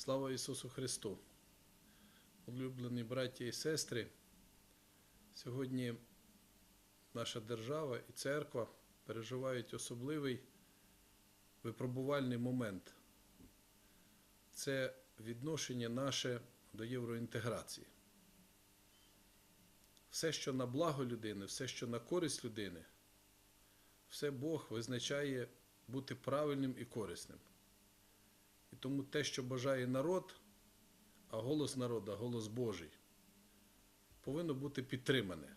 Слава Ісусу Христу! Улюблені браті і сестри, сьогодні наша держава і церква переживають особливий випробувальний момент. Це відношення наше до євроінтеграції. Все, що на благо людини, все, що на користь людини, все Бог визначає бути правильним і корисним. І тому те, що бажає народ, а голос народа, голос Божий, повинно бути підтримане.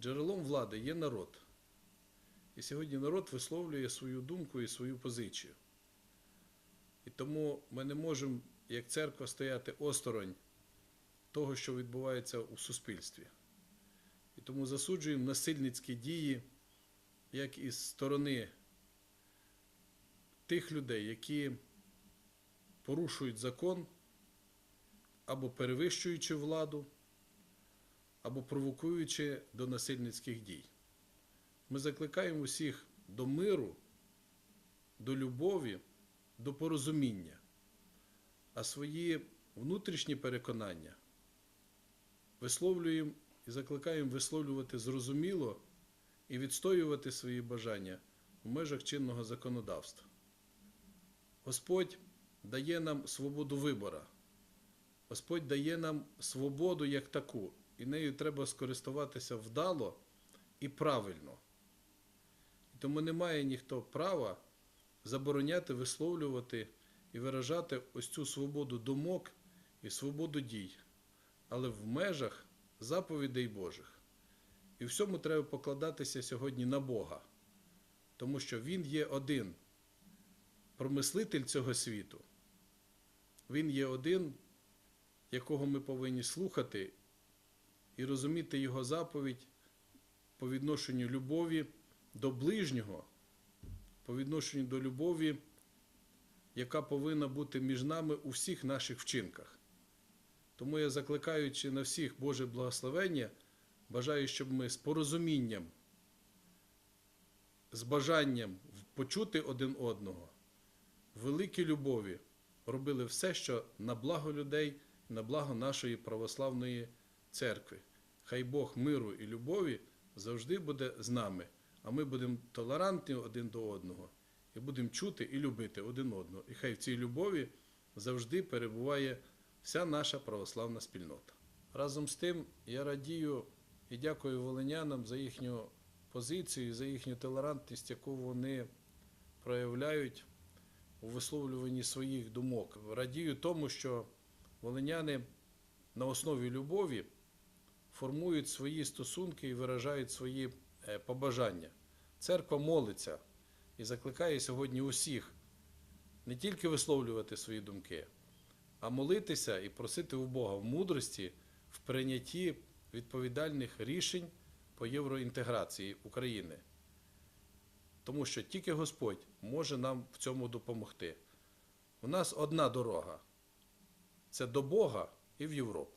Джерелом влади є народ. І сьогодні народ висловлює свою думку і свою позицію. І тому ми не можемо, як церква, стояти осторонь того, що відбувається у суспільстві. І тому засуджуємо насильницькі дії, як із сторони тих людей, які порушують закон або перевищуючи владу, або провокуючи до насильницьких дій. Ми закликаємо усіх до миру, до любові, до порозуміння, а свої внутрішні переконання висловлюємо і закликаємо висловлювати зрозуміло і відстоювати свої бажання в межах чинного законодавства. Господь дає нам свободу вибора. Господь дає нам свободу як таку, і нею треба скористуватися вдало і правильно. Тому немає ніхто права забороняти, висловлювати і виражати ось цю свободу думок і свободу дій, але в межах заповідей Божих. І всьому треба покладатися сьогодні на Бога, тому що Він є один промислитель цього світу. Він є один, якого ми повинні слухати і розуміти його заповідь по відношенню любові до ближнього, по відношенню до любові, яка повинна бути між нами у всіх наших вчинках. Тому я закликаючи на всіх Боже благословення, бажаю, щоб ми з порозумінням, з бажанням почути один одного, великій любові робили все, що на благо людей, на благо нашої православної церкви. Хай Бог миру і любові завжди буде з нами, а ми будемо толерантні один до одного і будемо чути і любити один одного. І хай в цій любові завжди перебуває вся наша православна спільнота. Разом з тим я радію і дякую волинянам за їхню позицію, за їхню толерантність, яку вони проявляють у висловлюванні своїх думок. Радію тому, що волиняни на основі любові формують свої стосунки і виражають свої е, побажання. Церква молиться і закликає сьогодні усіх не тільки висловлювати свої думки, а молитися і просити у Бога в мудрості в прийнятті відповідальних рішень по євроінтеграції України. Тому що тільки Господь може нам в цьому допомогти. У нас одна дорога це до Бога і в Європу.